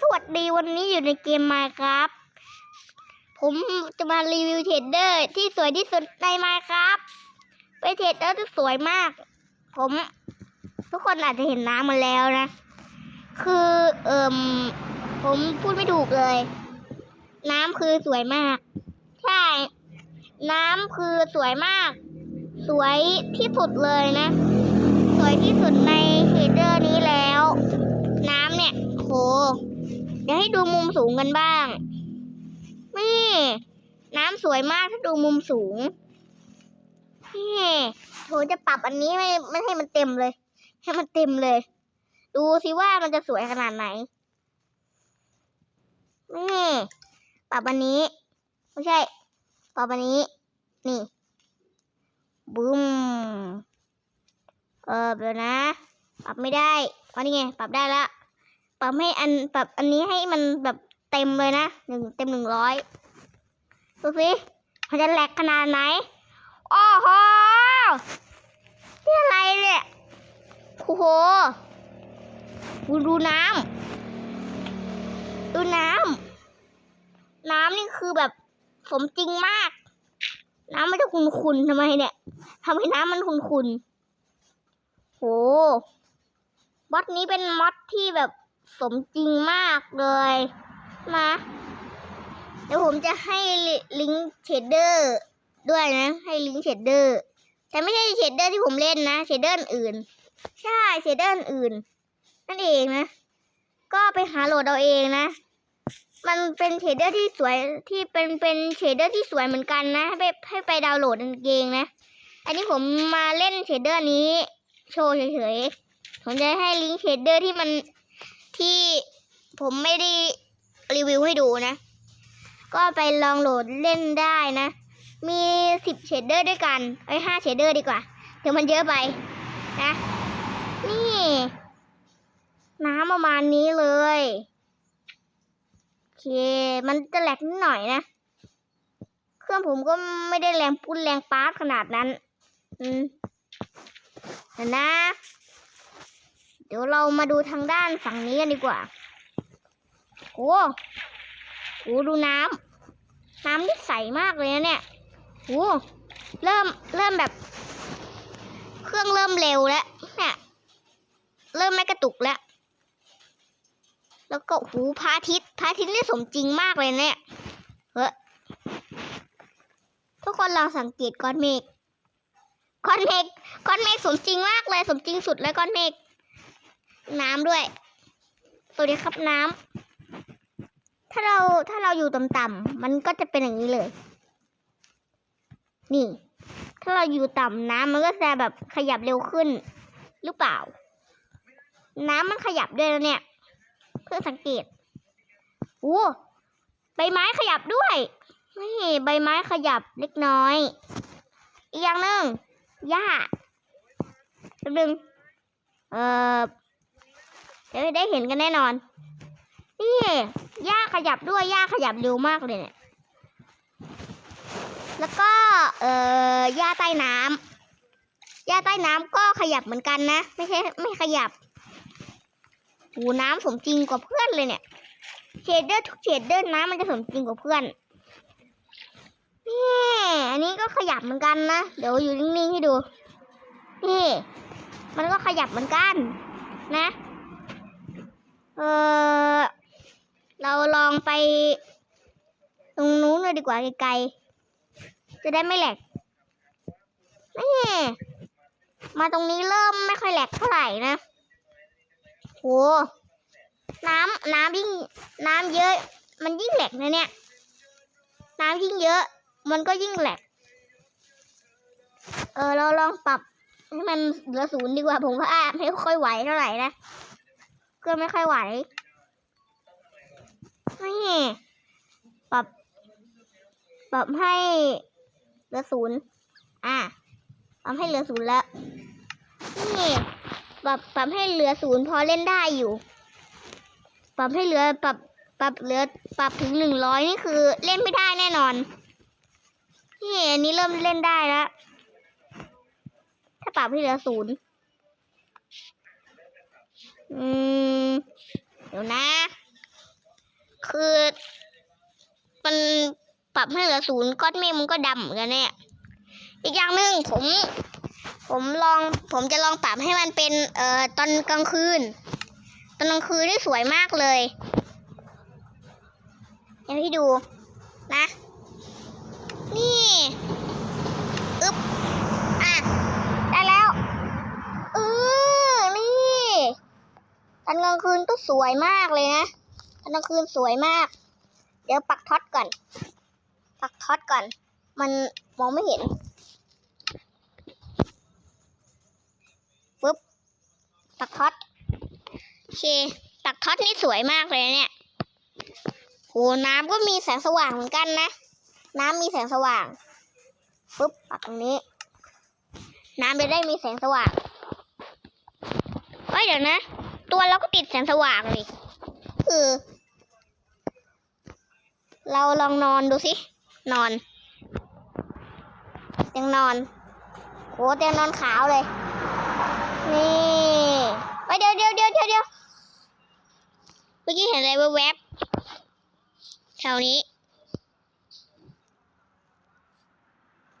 สวัสดีวันนี้อยู่ในเกมมาครับ ผมจะมารีวิวเทรดเดอร์ที่สวยที่สุดในมาครับเป็นเทรดเดอร์ที่สวยมาก ผม ทุกคนอาจจะเห็นน้ำมาแล้วนะ คือเอิมผมพูดไม่ถูกเลย น้ำคือสวยมาก ใช่ น้ำคือสวยมาก สวยที่สุดเลยนะ สวยที่สุดใน ดี๋ยวให้ดูมุมสูงกันบ้าง นี่ น้ำสวยมากถ้าดูมุมสูง นี่โหจะปรับอันนี้ไม่ไม่ให้มันเต็มเลย ให้มันเต็มเลย ดูสิว่ามันจะสวยขนาดไหน นี่ ปรับอันนี้ ไม่ใช่ ปรับอันนี้ นี่บึ้ม เออเดี๋ยวนะ ปรับไม่ได้อ๋อนี่ไง ปรับได้ละ ปรับให้อันปรับอันนี้ให้มันแบบเต็มเลยนะหนึ่งเต็มหนึ่งร้อยดูสิมันจะแหลกขนาดไหนโอ้โหนี่อะไรเนี่ยโอ้โหดูดูน้ำดูน้ำน้ำนี่คือแบบสมจริงมาก น้ำไมันจะขุนๆทำไมเนี่ยทำให้น้ำมันขุนๆโหมอดนี้เป็นมอดที่แบบ สมจริงมากเลยนะเดี๋ยวผมจะให้ลิงก์เชดเดอร์ด้วยนะ ให้ลิงก์เชดเดอร์แต่ไม่ใช่เชดเดอร์ที่ผมเล่นนะเชดเดอร์อื่น ใช่เชดเดอร์อื่น นั่นเองนะ ก็ไปหาโหลดเอาเองนะ มันเป็นเชดเดอร์ที่สวยที่เป็นเป็นเชดเดอร์ที่สวยเหมือนกันนะให้ไปให้ไปดาวน์โหลดเองนะ อันนี้ผมมาเล่นเชดเดอร์นี้ โชว์เฉยๆผมจะให้ลิงก์เชดเดอร์ที่มัน ที่ผมไม่ได้รีวิวให้ดูนะ ก็ไปลองโหลดเล่นได้นะ มีสิบเชดเดอร์ด้วยกันไอ้ห้าเชดเดอร์ดีกว่า เดี๋ยวมันเยอะไปนะ นี่ น้ำประมาณนี้เลยโอเค มันจะแหลกนิดหน่อยนะ เครื่องผมก็ไม่ได้แรงปุ้นแรงปาร์ตขนาดนั้น อืมเดี๋ยวนะ เดี๋ยวเรามาดูทางด้านฝั่งนี้กันดีกว่า โอ้โหดูน้ำ น้ำที่ใสมากเลยนะเนี่ยโอ้เริ่มเริ่มแบบ เครื่องเริ่มเร็วแล้วเนี่ยเริ่มไม่กระตุกแล้ว แล้วก็หูพระอาทิตย์พระอาทิตย์นี่สมจริงมากเลยเนี่ยเฮ้ยทุกคนลองสังเกตก้อนเมฆก้อนเมฆก้อนเมฆสมจริงมากเลย สมจริงสุดเลยก้อนเมฆ น้ำด้วยสวัสดีครับน้ำ ถ้าเราถ้าเราอยู่ต่ำๆมันก็จะเป็นอย่างนี้เลย นี่ ถ้าเราอยู่ต่ำน้ำมันก็จะแบบขยับเร็วขึ้น หรือเปล่า น้ำมันขยับด้วยแล้วเนี่ย เพื่อสังเกตโอ้ใบไม้ขยับด้วยนี่ใบไม้ขยับเล็กน้อย อีกอย่างหนึ่งหญ้าแป๊บนึงเอ่อ เดี๋ยวได้เห็นกันแน่นอน นี่หญ้าขยับด้วยหญ้าขยับเร็วมากเลยเนี่ย แล้วก็ เอ่อหญ้าใต้น้ำหญ้าใต้น้ำก็ขยับเหมือนกันนะ ไม่ใช่ไม่ขยับหูน้ำสมจริงกว่าเพื่อนเลยเนี่ย เชดเดอร์ทุกเชดเดอร์น้ำมันจะสมจริงกว่าเพื่อน นี่อันนี้ก็ขยับเหมือนกันนะ เดี๋ยวอยู่นิ่งๆให้ดู นี่ มันก็ขยับเหมือนกัน นะ เออเราลองไป ตรงนู้นเลยดีกว่าไกลๆ จะได้ไม่แหลกนี่มาตรงนี้เริ่มไม่ค่อยแหลกเท่าไหร่นะโหน้ำน้ำยิ่งน้ำเยอะ มันยิ่งแหลกนะเนี่ย น้ำยิ่งเยอะ มันก็ยิ่งแหลก เออเราลองปรับให้มันเหลือศูนย์ดีกว่าผมว่าไม่ค่อยไหวเท่าไหร่นะ เครื่อไม่ค่อยไหวนี่ปรับ ปรับให้เหลือศูนย์อะปรับให้เหลือศูนย์แล้ว นี่ปรับปรับให้เหลือศูนย์พอเล่นได้อยู่ ปรับให้เหลือปรับปรับเหลือปรับถึงหนึ่งร้อยนี่คือเล่นไม่ได้แน่นอน นี่อันนี้เริ่มเล่นได้แล้ว ถ้าปรับให้เหลือศูนย์ อืม เดี๋ยวนะ คือ มันปรับให้เหลือศูนย์ก้อนเมฆมันก็ดำเหมือนกันเนี่ย อีกอย่างหนึ่งผม ผมลอง ผมจะลองปรับให้มันเป็น เอ่อ ตอนกลางคืน ตอนกลางคืนนี่สวยมากเลยเดี๋ยวให้ดู นะ นี่อึ๊บ อะ ได้แล้วเออนี่ ตอนกลางคืนก็สวยมากเลยนะตอนกลางคืนสวยมาก เดี๋ยวปักท็อตก่อน ปักท็อตก่อน มันมองไม่เห็นปึ๊บปักท็อตโอเคปักท็อตนี่สวยมากเลยเนี่ยโหน้ำก็มีแสงสว่างเหมือนกันนะ น้ำมีแสงสว่างปึ๊บปักตรงนี้ น้ำจะได้มีแสงสว่างเฮ้ยเดี๋ยวนะ ตัวเราก็ติดแสงสว่างนี่คือ เราลองนอนดูสิ นอนเตียงนอนโหเตียงนอนขาวเลย นี่ไปเดี๋ยวเดี๋ยวเดี๋ยวเดี๋ยวเดี๋ยวเมื่อกี้เห็นอะไรแวบๆแถวนี้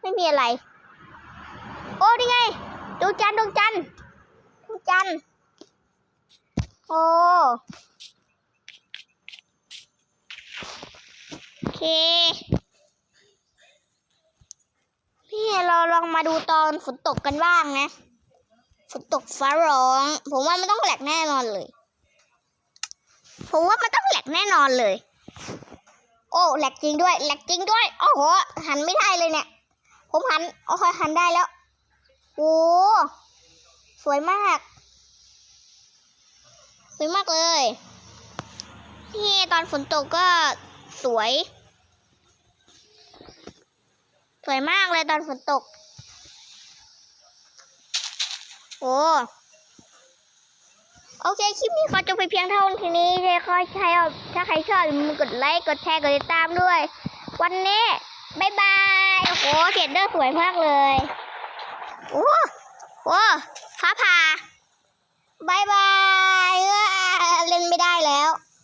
ไม่มีอะไร โอ้นี่ไงดวงจันทร์ดวงจันทร์ดวงจันทร์ โอเค พี่เราลองมาดูตอนฝนตกกันบ้างนะฝนตกฟ้าร้อง ผมว่ามันต้องแหลกแน่นอนเลย ผมว่ามันต้องแหลกแน่นอนเลย โอ้แหลกจริงด้วยแหลกจริงด้วย โอ้โห หันไม่ได้เลยเนี่ย ผมหันโอเคหันได้แล้ว โอ้สวยมาก สวยมากเลย นี่ตอนฝนตกก็สวย สวยมากเลยตอนฝนตก โอ้โอเค คลิปนี้ขอจบไปเพียงเท่านี้ถ้าใครชอบถ้าใครชอบอย่าลืมกดไลค์ กดแชร์ กดติดตามด้วย วันนี้บายบาย โอ้โหเสียเดอร์สวยมากเลย โอ้โหฟ้าผ่า บายบายเล่นไม่ได้แล้ว